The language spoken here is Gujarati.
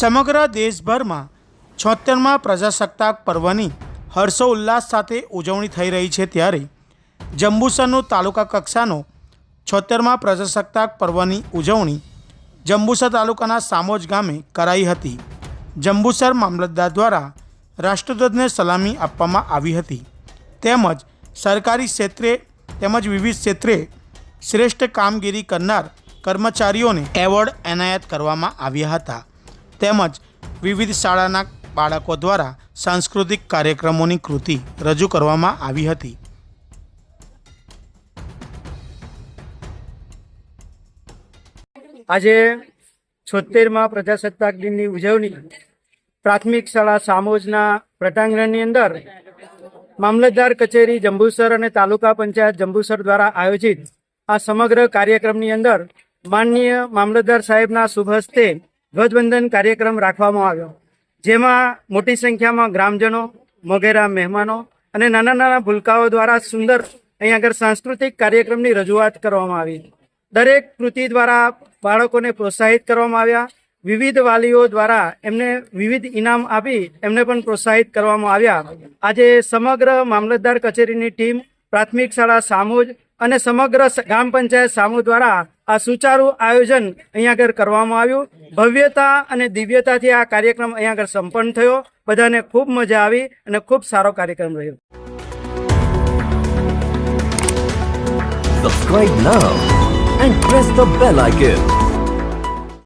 સમગ્ર દેશભરમાં છોતેરમાં પ્રજાસત્તાક પર્વની હર્ષોલ્લાસ સાથે ઉજવણી થઈ રહી છે ત્યારે જંબુસરનો તાલુકા કક્ષાનો છોતેરમાં પ્રજાસત્તાક પર્વની ઉજવણી જંબુસર તાલુકાના સામોજ ગામે કરાઈ હતી. જંબુસર મામલતદાર દ્વારા રાષ્ટ્રધ્વજને સલામી આપવામાં આવી હતી. તેમજ સરકારી ક્ષેત્રે તેમજ વિવિધ ક્ષેત્રે શ્રેષ્ઠ કામગીરી કરનાર કર્મચારીઓને એવોર્ડ એનાયત કરવામાં આવ્યા હતા. તેમજ વિવિધ શાળાના બાળકો દ્વારા સાંસ્કૃતિક કાર્યક્રમોની કૃતિ રજૂ કરવામાં આવી હતી. આજે છોતેરમાં પ્રજાસત્તાક દિનની ઉજવણી પ્રાથમિક શાળા સામોજના પ્રટાંગણની અંદર મામલતદાર કચેરી જંબુસર અને તાલુકા પંચાયત જંબુસર દ્વારા આયોજિત આ સમગ્ર કાર્યક્રમની અંદર માનનીય મામલતદાર સાહેબના શુભ હસ્તે ધ્વજવંદન કાર્યક્રમ રાખવામાં આવ્યો. જેમાં મોટી સંખ્યામાં ગ્રામજનો મોઘેરા મહેમાનો અને નાના નાના ભૂલકાઓ દ્વારા સુંદર અહીં આગળ સાંસ્કૃતિક કાર્યક્રમની રજૂઆત કરવામાં આવી. દરેક કૃતિ દ્વારા બાળકોને પ્રોત્સાહિત કરવામાં આવ્યા. વિવિધ વાલીઓ દ્વારા એમને વિવિધ ઇનામ આપી એમને પણ પ્રોત્સાહિત કરવામાં આવ્યા. આજે સમગ્ર મામલતદાર કચેરીની ટીમ પ્રાથમિક શાળા સામોજ અને સમગ્ર ગ્રામ પંચાયત સામુ દ્વારા આ સુચારુ આયોજન અહીંયા આગળ કરવામાં આવ્યું. ભવ્યતા અને દિવ્યતાથી આ કાર્યક્રમ અહીંયા આગળ સંપન્ન થયો. બધાને ખૂબ મજા આવી અને ખૂબ સારો કાર્યક્રમ રહ્યો. Subscribe now and press the bell icon.